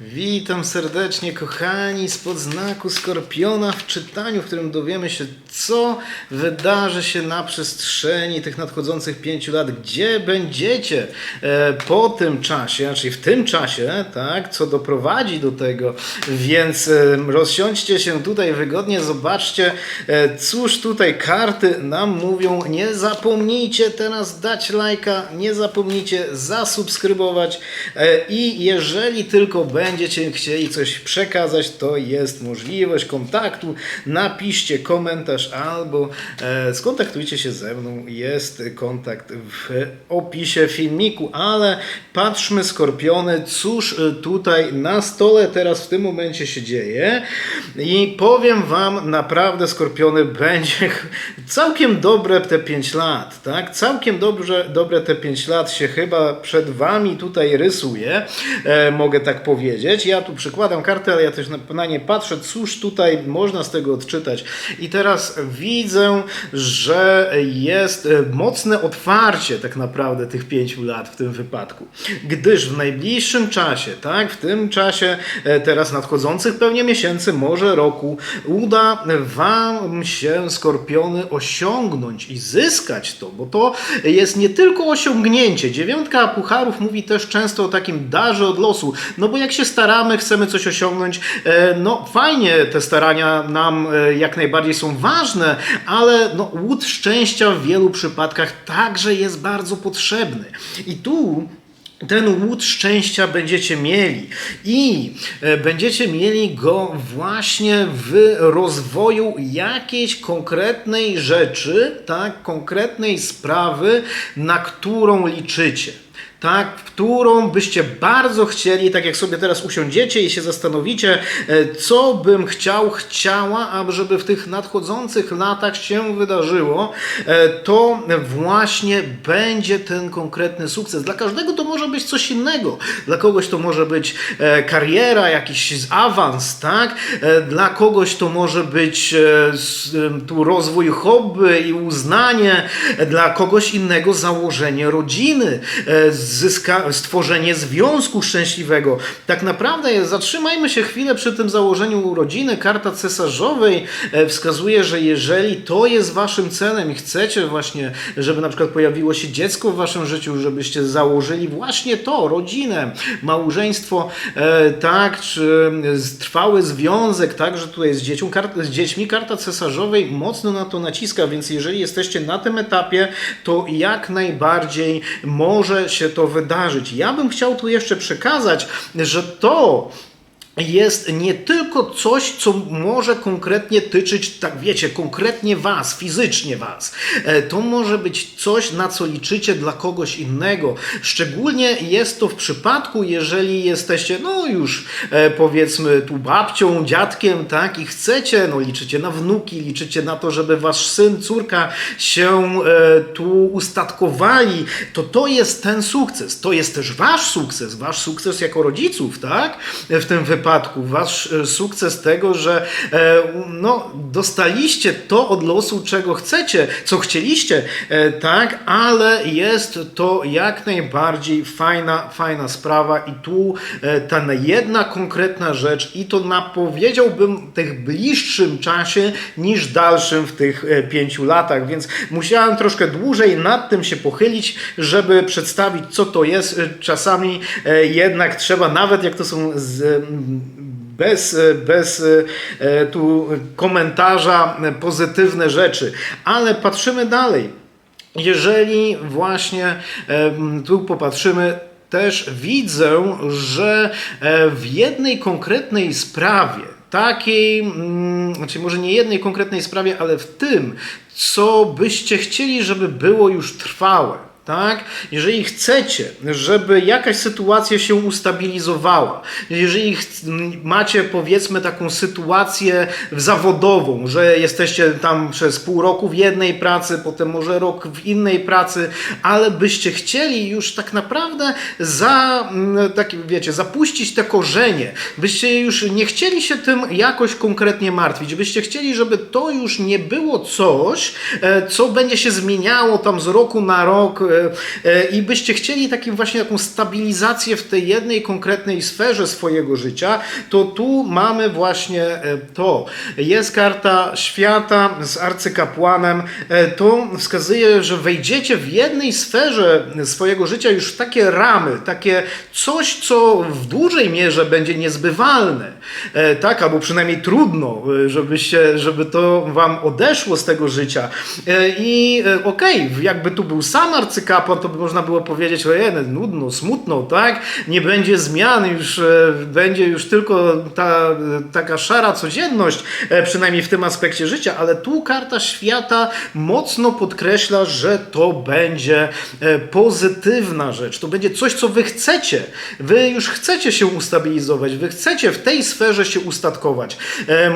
Witam serdecznie, kochani, spod znaku Skorpiona w czytaniu, w którym dowiemy się, co wydarzy się na przestrzeni tych nadchodzących pięciu lat, gdzie będziecie e, po tym czasie, czyli w tym czasie, tak, co doprowadzi do tego, więc e, rozsiądźcie się tutaj wygodnie, zobaczcie, e, cóż tutaj karty nam mówią, nie zapomnijcie teraz dać lajka, nie zapomnijcie zasubskrybować i jeżeli tylko będziecie chcieli coś przekazać, to jest możliwość kontaktu. Napiszcie komentarz albo e, skontaktujcie się ze mną. Jest kontakt w opisie filmiku, ale patrzmy skorpiony, cóż e, tutaj na stole teraz w tym momencie się dzieje i powiem wam naprawdę skorpiony będzie całkiem dobre te 5 lat, tak? Całkiem dobrze, dobre te 5 lat się chyba przed wami tutaj rysuje, e, mogę tak powiedzieć. Ja tu przykładam kartę, ale ja też na, nie patrzę, cóż tutaj można z tego odczytać. I teraz widzę, że jest e, mocne otwarcie tak naprawdę tych 5 lat w tym wypadku. Gdyż w najbliższym czasie, tak, w tym czasie e, teraz nadchodzących pewnie miesięcy, może roku, uda wam się skorpiony osiągnąć i zyskać to, bo to jest nie tylko osiągnięcie. Dziewiątka pucharów mówi też często o takim darze od losu, no bo jak się staramy, chcemy coś osiągnąć, e, no fajnie te starania nam e, jak najbardziej są ważne, ale no, łód szczęścia w wielu przypadkach także jest bardzo potrzebny. I tu ten łód szczęścia będziecie mieli i e, będziecie mieli go właśnie w rozwoju jakiejś konkretnej rzeczy, tak, konkretnej sprawy, na którą liczycie. Tak, którą byście bardzo chcieli, tak jak sobie teraz usiądziecie i się zastanowicie, e, co bym chciał, chciała, aby w tych nadchodzących latach się wydarzyło, e, to właśnie będzie ten konkretny sukces. Dla każdego to może być coś innego. Dla kogoś to może być e, kariera, jakiś awans, tak? Dla kogoś to może być tu rozwój hobby i uznanie. Dla kogoś innego założenie rodziny, zyska, stworzenie związku szczęśliwego. Tak naprawdę jest- zatrzymajmy się chwilę przy tym założeniu rodziny. Karta cesarzowej e, wskazuje, że jeżeli to jest waszym celem i chcecie właśnie, żeby na przykład pojawiło się dziecko w waszym życiu, żebyście założyli właśnie to, rodzinę, małżeństwo, e, tak, czy z- trwały związek, tak, że tutaj z, dziecią, z dziećmi karta cesarzowej mocno na to naciska, więc jeżeli jesteście na tym etapie, to jak najbardziej może się to wydarzyć. Ja bym chciał tu jeszcze przekazać, że to jest nie tylko coś, co może konkretnie tyczyć, tak wiecie, konkretnie Was, fizycznie Was. E, To może być coś, na co liczycie dla kogoś innego. Szczególnie jest to w przypadku, jeżeli jesteście, no już e, powiedzmy tu babcią, dziadkiem, tak, i chcecie, no liczycie na wnuki, liczycie na to, żeby Wasz syn, córka się e, tu ustatkowali, to to jest ten sukces. To jest też Wasz sukces, Wasz sukces jako rodziców, tak, w tym wypadku wasz e, sukces tego, że e, no, dostaliście to od losu, czego chcecie, co chcieliście, e, tak, ale jest to jak najbardziej fajna, fajna sprawa i tu ta jedna konkretna rzecz i to na powiedziałbym tych bliższym czasie niż dalszym w tych pięciu latach, więc musiałem troszkę dłużej nad tym się pochylić, żeby przedstawić co to jest. Czasami jednak trzeba, nawet jak to są z, bez, bez e, tu komentarza e, pozytywne rzeczy. Ale patrzymy dalej. Jeżeli właśnie em, tu popatrzymy, też widzę, że e, w jednej konkretnej sprawie, takiej, mm, znaczy może nie jednej konkretnej sprawie, ale w tym, co byście chcieli, żeby było już trwałe. Tak? Jeżeli chcecie, żeby jakaś sytuacja się ustabilizowała, jeżeli macie powiedzmy taką sytuację zawodową, że jesteście tam przez pół roku w jednej pracy, potem może rok w innej pracy, ale byście chcieli już tak naprawdę za, tak wiecie, zapuścić te korzenie, byście już nie chcieli się tym jakoś konkretnie martwić, byście chcieli, żeby to już nie było coś, e, co będzie się zmieniało tam z roku na rok, e, i byście chcieli takim właśnie taką stabilizację w tej jednej konkretnej sferze swojego życia, to tu mamy właśnie e, to. Jest karta świata z arcykapłanem. E, To wskazuje, że wejdziecie w jednej sferze swojego życia już w takie ramy, takie coś, co w dużej mierze będzie niezbywalne, e, tak, albo przynajmniej trudno, e, żebyście, żeby to wam odeszło z tego życia. E, I e, okej, jakby tu był sam arcykapłan, to by można było powiedzieć, ojej, nudno, smutno, tak, nie będzie zmian, już e, będzie już tylko ta e, taka szara codzienność, e, przynajmniej w tym aspekcie życia, ale tu karta świata mocno podkreśla, że to będzie pozytywna rzecz, to będzie coś, co wy chcecie. Wy już chcecie się ustabilizować, wy chcecie w tej sferze się ustatkować.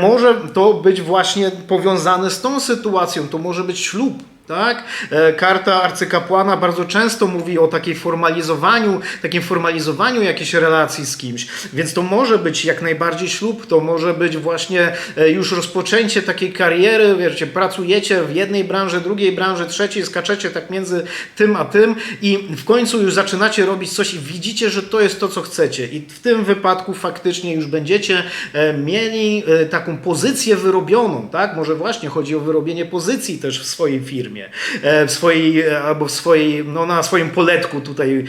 Może to być właśnie powiązane z tą sytuacją, to może być ślub. Tak? E, Karta arcykapłana bardzo często mówi o takiej formalizowaniu, takim formalizowaniu jakiejś relacji z kimś, więc to może być jak najbardziej ślub, to może być właśnie e, już rozpoczęcie takiej kariery, wiecie, pracujecie w jednej branży, drugiej branży, trzeciej, skaczecie tak między tym a tym i w końcu już zaczynacie robić coś i widzicie, że to jest to, co chcecie i w tym wypadku faktycznie już będziecie e, mieli taką pozycję wyrobioną, tak? Może właśnie chodzi o wyrobienie pozycji też w swojej firmie, e, w swojej, e, albo w swojej, no na swoim poletku tutaj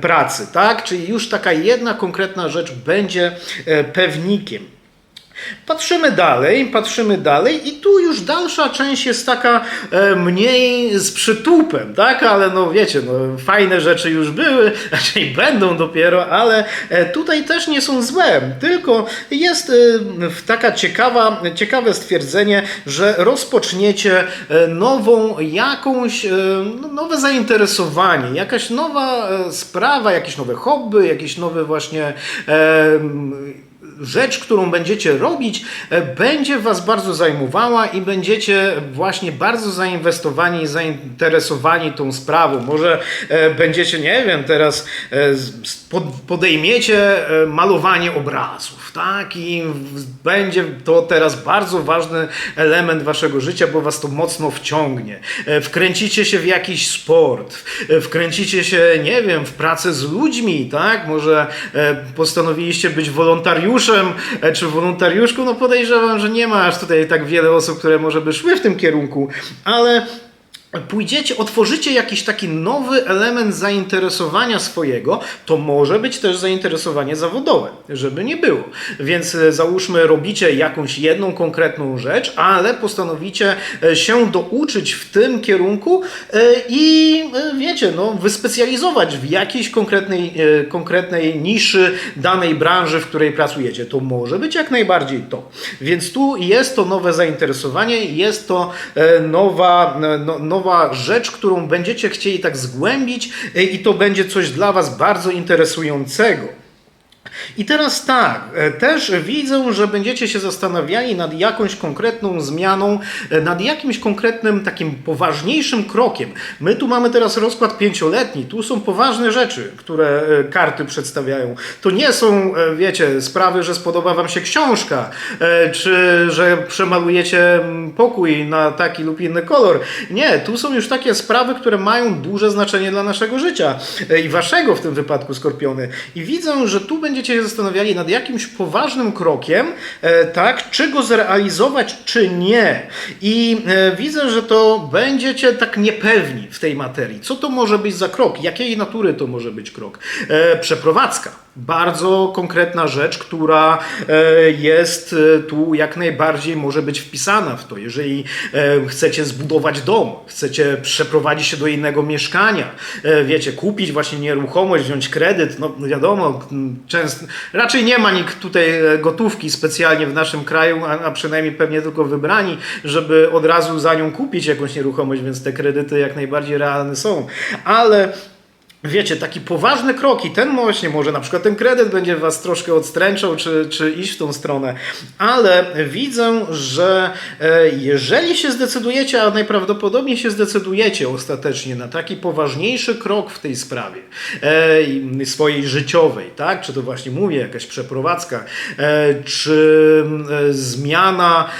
pracy, tak? Czyli już taka jedna konkretna rzecz będzie e, pewnikiem. Patrzymy dalej, patrzymy dalej i tu już dalsza część jest taka e, mniej z przytupem, tak? Ale no wiecie, no, fajne rzeczy już były, raczej będą dopiero, ale e, tutaj też nie są złe, tylko jest e, taka ciekawa, ciekawe stwierdzenie, że rozpoczniecie nową jakąś, no, nowe zainteresowanie, jakaś nowa sprawa, jakieś nowe hobby, jakiś nowy właśnie rzecz, którą będziecie robić, e, będzie Was bardzo zajmowała i będziecie właśnie bardzo zainwestowani i zainteresowani tą sprawą. Może e, będziecie, nie wiem, teraz e, podejmiecie malowanie obrazów, tak? I w- będzie to teraz bardzo ważny element Waszego życia, bo Was to mocno wciągnie. E, Wkręcicie się w jakiś sport, e, wkręcicie się, nie wiem, w pracę z ludźmi, tak? Może e, postanowiliście być wolontariuszem, czy wolontariuszką, no podejrzewam, że nie ma aż tutaj tak wiele osób, które może by szły w tym kierunku, ale pójdziecie, otworzycie jakiś taki nowy element zainteresowania swojego, to może być też zainteresowanie zawodowe, żeby nie było. Więc e, załóżmy, robicie jakąś jedną konkretną rzecz, ale postanowicie e, się douczyć w tym kierunku e, i wiecie, no, wyspecjalizować w jakiejś konkretnej, konkretnej niszy danej branży, w której pracujecie. To może być jak najbardziej to. Więc tu jest to nowe zainteresowanie, jest to nowa, no, nowa rzecz, którą będziecie chcieli tak zgłębić e, i to będzie coś dla Was bardzo interesującego. I teraz tak, e, też widzę, że będziecie się zastanawiali nad jakąś konkretną zmianą, e, nad jakimś konkretnym takim poważniejszym krokiem. My tu mamy teraz rozkład pięcioletni, tu są poważne rzeczy, które e, karty przedstawiają. To nie są, wiecie, sprawy, że spodoba Wam się książka, czy że przemalujecie mm, pokój na taki lub inny kolor. Nie, tu są już takie sprawy, które mają duże znaczenie dla naszego życia i Waszego w tym wypadku, Skorpiony. I widzę, że tu będziecie się zastanawiali nad jakimś poważnym krokiem, e, tak, czy go zrealizować, czy nie. I e, widzę, że to będziecie tak niepewni w tej materii. Co to może być za krok? Jakiej natury to może być krok? E, przeprowadzka. Bardzo konkretna rzecz, która e, jest e, tu jak najbardziej może być wpisana w to. Jeżeli e, chcecie zbudować dom, chcecie przeprowadzić się do innego mieszkania, wiecie, kupić właśnie nieruchomość, wziąć kredyt, no wiadomo, często, raczej nie ma nikt tutaj gotówki specjalnie w naszym kraju, a, a przynajmniej pewnie tylko wybrani, żeby od razu za nią kupić jakąś nieruchomość, więc te kredyty jak najbardziej realne są. Ale wiecie, taki poważny krok i ten właśnie może na przykład ten kredyt będzie was troszkę odstręczał, czy, czy iść w tą stronę, ale widzę, że e, jeżeli się zdecydujecie, a najprawdopodobniej się zdecydujecie ostatecznie na taki poważniejszy krok w tej sprawie e, swojej życiowej, tak? Czy to właśnie mówię, jakaś przeprowadzka, e, czy zmiana,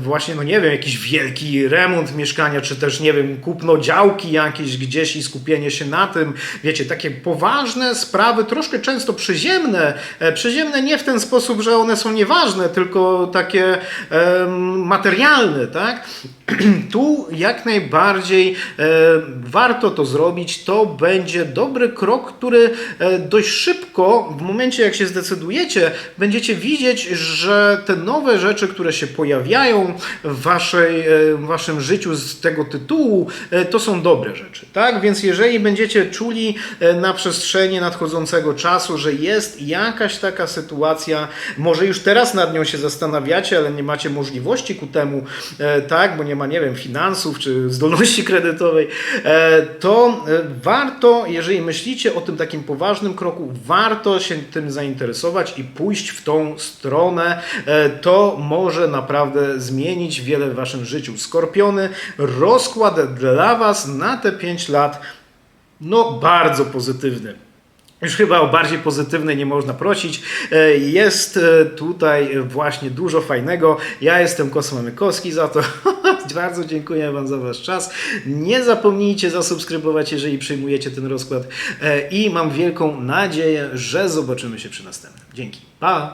właśnie, no nie wiem, jakiś wielki remont mieszkania, czy też, nie wiem, kupno działki jakieś gdzieś i skupienie się na tym, wiecie, takie poważne sprawy, troszkę często przyziemne, e, przyziemne nie w ten sposób, że one są nieważne, tylko takie materialne, tak? tu jak najbardziej e, warto to zrobić. To będzie dobry krok, który e, dość szybko, w momencie jak się zdecydujecie, będziecie widzieć, że te nowe rzeczy, które się pojawiają w, waszej, w waszym życiu z tego tytułu, to są dobre rzeczy. Tak? Więc jeżeli będziecie czuli e, na przestrzeni nadchodzącego czasu, że jest jakaś taka sytuacja, może już teraz nad nią się zastanawiacie, ale nie macie możliwości ku temu, e, tak, bo nie ma, nie wiem, finansów czy zdolności kredytowej, e, to warto, jeżeli myślicie o tym takim poważnym kroku, warto się tym zainteresować i pójść w tą stronę. To może naprawdę zmienić wiele w waszym życiu. Skorpiony, rozkład dla was na te 5 lat, no bardzo pozytywny. Już chyba o bardziej pozytywne nie można prosić. E, Jest e, tutaj właśnie dużo fajnego. Ja jestem Kosmamykowski za to. Bardzo dziękuję Wam za Wasz czas. Nie zapomnijcie zasubskrybować, jeżeli przyjmujecie ten rozkład. E, I mam wielką nadzieję, że zobaczymy się przy następnym. Dzięki. Pa!